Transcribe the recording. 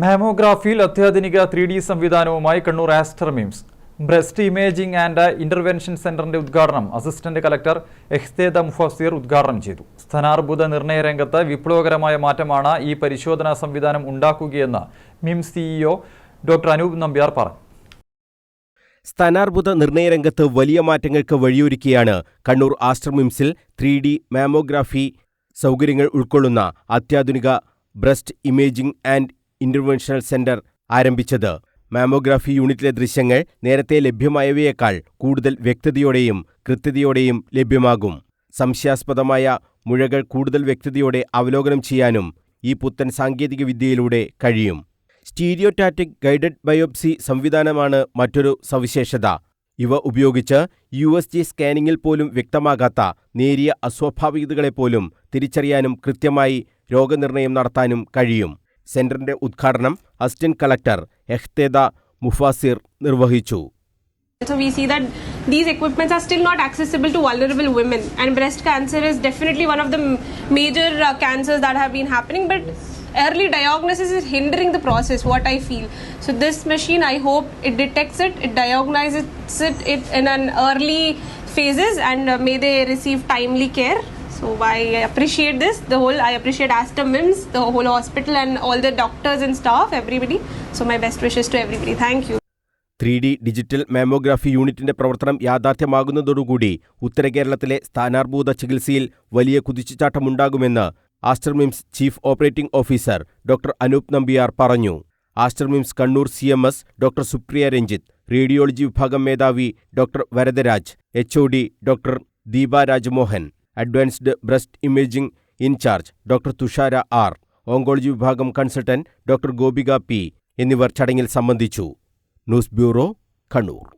മാമോഗ്രാഫിയിൽ അത്യാധുനിക three D സംവിധാനവുമായി Kannur Aster MIMS. Breast imaging and intervention സെന്ററിന്റെ ഉദ്ഘാടനം അസിസ്റ്റന്റ് കലക്ടർ എഹ്തേദ മുഫസീർ ഉദ്ഘാടനം ചെയ്തു. സ്ഥാനാർബുദ നിർണയ രംഗത്ത് വിപ്ലവകരമായ മാറ്റമാണ് ഈ പരിശോധനാ സംവിധാനം ഉണ്ടാക്കുകയെന്ന് MIMS CEO doctor Anoop Nambiar പറഞ്ഞു. സ്ഥാനാർബുദ നിർണയരംഗത്ത് വലിയ മാറ്റങ്ങൾക്ക് വഴിയൊരുക്കിയാണ് കണ്ണൂർ ആസ്റ്റർ മിംസിൽ ത്രീ ഡി മാമോഗ്രാഫി സൗകര്യങ്ങൾ ഉൾക്കൊള്ളുന്ന അത്യാധുനിക breast imaging and interventional centre ആരംഭിച്ചത്. മാമോഗ്രാഫി യൂണിറ്റിലെ ദൃശ്യങ്ങൾ നേരത്തെ ലഭ്യമായവയേക്കാൾ കൂടുതൽ വ്യക്തതയോടെയും കൃത്യതയോടെയും ലഭ്യമാകും. സംശയാസ്പദമായ മുഴകൾ കൂടുതൽ വ്യക്തതയോടെ അവലോകനം ചെയ്യാനും ഈ പുത്തൻ സാങ്കേതിക വിദ്യയിലൂടെ കഴിയും. സ്റ്റീരിയോടാറ്റിക് ഗൈഡഡ് ബയോപ്സി സംവിധാനമാണ് മറ്റൊരു സവിശേഷത. ഇവ ഉപയോഗിച്ച് യു എസ് ജി സ്കാനിങ്ങിൽ പോലും വ്യക്തമാകാത്ത നേരിയ അസ്വാഭാവികതകളെപ്പോലും തിരിച്ചറിയാനും കൃത്യമായി രോഗനിർണയം നടത്താനും കഴിയും. സെന്ററിന്റെ ഉദ്ഘാടനം അസിസ്റ്റന്റ് കളക്ടർ എഹ്തേദ മുഫാസിർ നിർവഹിച്ചു So we see that these equipments are still not accessible to vulnerable women, and breast cancer is definitely one of the m- major uh, cancers that have been happening. But early diagnosis is hindering the process. What I feel. So this machine, I hope it detects it, it diagnoses it, it in an early phases, and uh, may they receive timely care. So I appreciate this. The whole I appreciate Astor Mims, the whole hospital, and all the doctors and staff, everybody. So my best wishes to everybody. Thank you. Three D digital mammography യൂണിറ്റിന്റെ പ്രവർത്തനം യാഥാർത്ഥ്യമാകുന്നതോടുകൂടി ഉത്തരകേരളത്തിലെ സ്ഥാനാർഭൂത ചികിത്സയിൽ വലിയ കുതിച്ചുചാട്ടമുണ്ടാകുമെന്ന് Aster MIMS chief operating officer doctor Anoop Nambiar പറഞ്ഞു Aster MIMS Kannur C M S doctor Supriya Ranjith radiology വിഭാഗം മേധാവി doctor Varadaraj H doctor Deepa Rajmohan advanced breast imaging in charge doctor Thushara R oncology വിഭാഗം consultant doctor Gopika P എന്നിവർ ചടങ്ങിൽ സംബന്ധിച്ചു. News bureau Kannur.